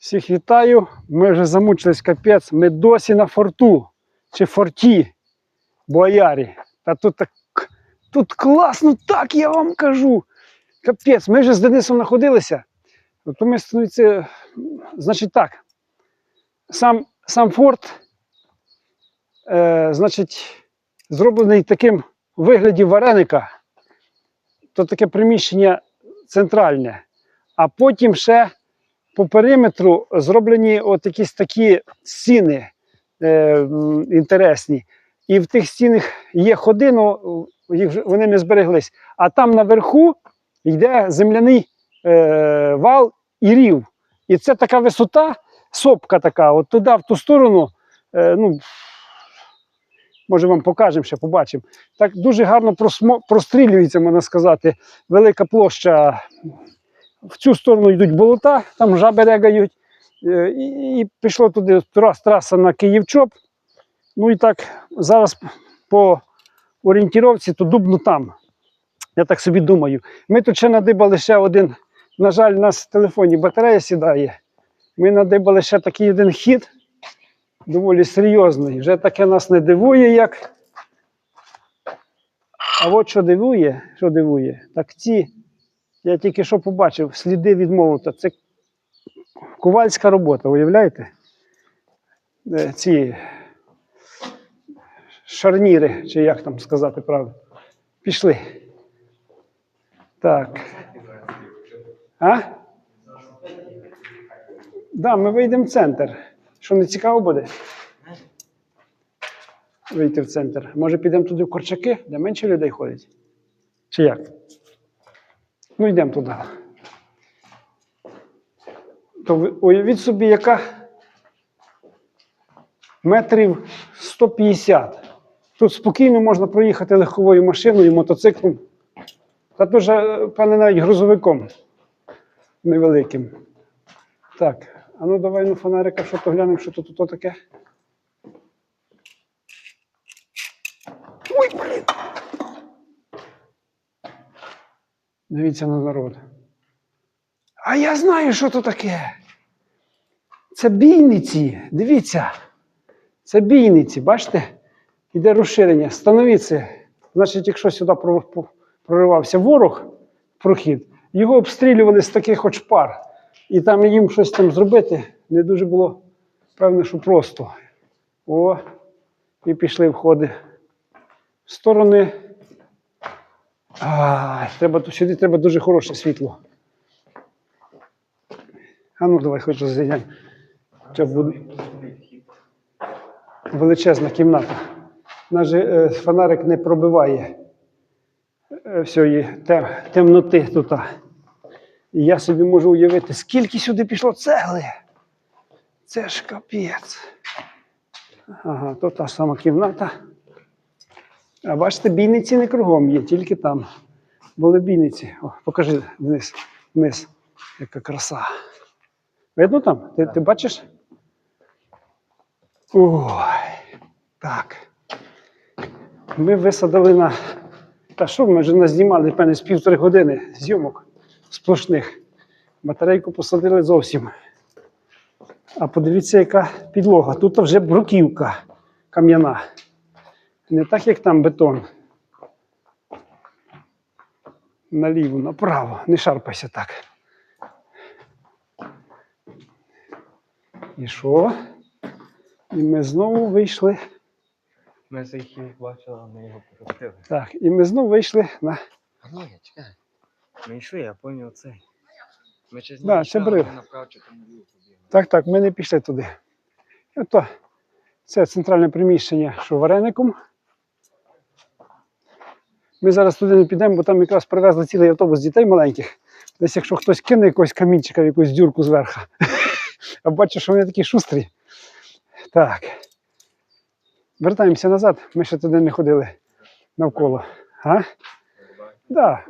Всіх вітаю. Ми вже замучились капець. Ми досі на форту чи форті Боярі. Та тут так тут класно, так я вам кажу. Капець, ми вже з Денисом знаходилися. То ми становиться, значить так. Сам, сам форт, е, значить, зроблений таким вигляді вареника. То таке приміщення центральне. А потім ще по периметру зроблені от якісь такі стіни е, інтересні. І в тих стінах є ходи, ну їх вони не збереглись. А там наверху йде земляний е, вал і рів. І це така висота, сопка така, от туди, в ту сторону. Е, ну, може вам покажемо ще, побачимо. Так дуже гарно просмо, прострілюється, можна сказати, велика площа в цю сторону йдуть болота, там жаби регають. Е, І, і пішло туди трас, траса на Київчоп. Ну і так, зараз по орієнтіровці, то дубно там. Я так собі думаю. Ми тут ще надибали ще один. На жаль, у нас в телефоні батарея сідає. Ми надибали ще такий один хід, доволі серйозний. Вже таке нас не дивує, як. А от що дивує, що дивує, так ці я тільки що побачив сліди від молота. Це ковальська робота, уявляєте? Е, Ці шарніри, чи як там сказати правильно. Пішли. Так. А? Да, ми вийдемо в центр. Що не цікаво буде? Вийти в центр. Може підемо туди в Корчаки, де менше людей ходить? Чи як? Ну, йдемо туди. То уявіть собі, яка метрів 150. Тут спокійно можна проїхати легковою машиною, мотоциклом. Та дуже, певне, навіть грузовиком невеликим. Так, а ну давай ну фонарика, що то глянемо, що тут то таке. Ой, блін. Дивіться на народ. А я знаю, що то таке. Це бійниці. Дивіться. Це бійниці, бачите? Іде розширення. Становіться. Значить, якщо сюди проривався ворог, прохід, його обстрілювали з таких от шпар. І там їм щось там зробити не дуже було певно, що просто. О, і пішли входи. В сторони а, треба сюди треба дуже хороше світло. А ну давай хоч розглянемо. Буде величезна кімната. Наш е, фонарик не пробиває е, всієї тем, темноти тут. Я собі можу уявити, скільки сюди пішло цегли. Це ж капець. Ага, то та сама кімната. А бачите, бійниці не кругом є, тільки там. Були бійниці. О, покажи вниз, вниз. Яка краса. Видно там? Ти, ти бачиш? Ой, так. Ми висадили на. Та що, ми вже назнімали, певне, з півтори години зйомок сплошних. Батарейку посадили зовсім. А подивіться, яка підлога. Тут вже бруківка кам'яна. Не так, як там бетон. Наліво, направо. Не шарпайся так. І що? І ми знову вийшли. Ми цей хімік бачили, а ми його пропустили. Так, і ми знову вийшли на. А ну я чекай. Ми йшли, я поняв цей. Ми через Да, це брив. направо чи там наліво побігли. Так, так, ми не пішли туди. Ото це центральне приміщення, що вареником. Ми зараз туди не підемо, бо там якраз привезли цілий автобус дітей маленьких. Десь якщо хтось кине якогось камінчика в якусь дюрку зверху. А бачу, що вони такі шустрі. Так. Вертаємося назад. Ми ще туди не ходили навколо. А? Да,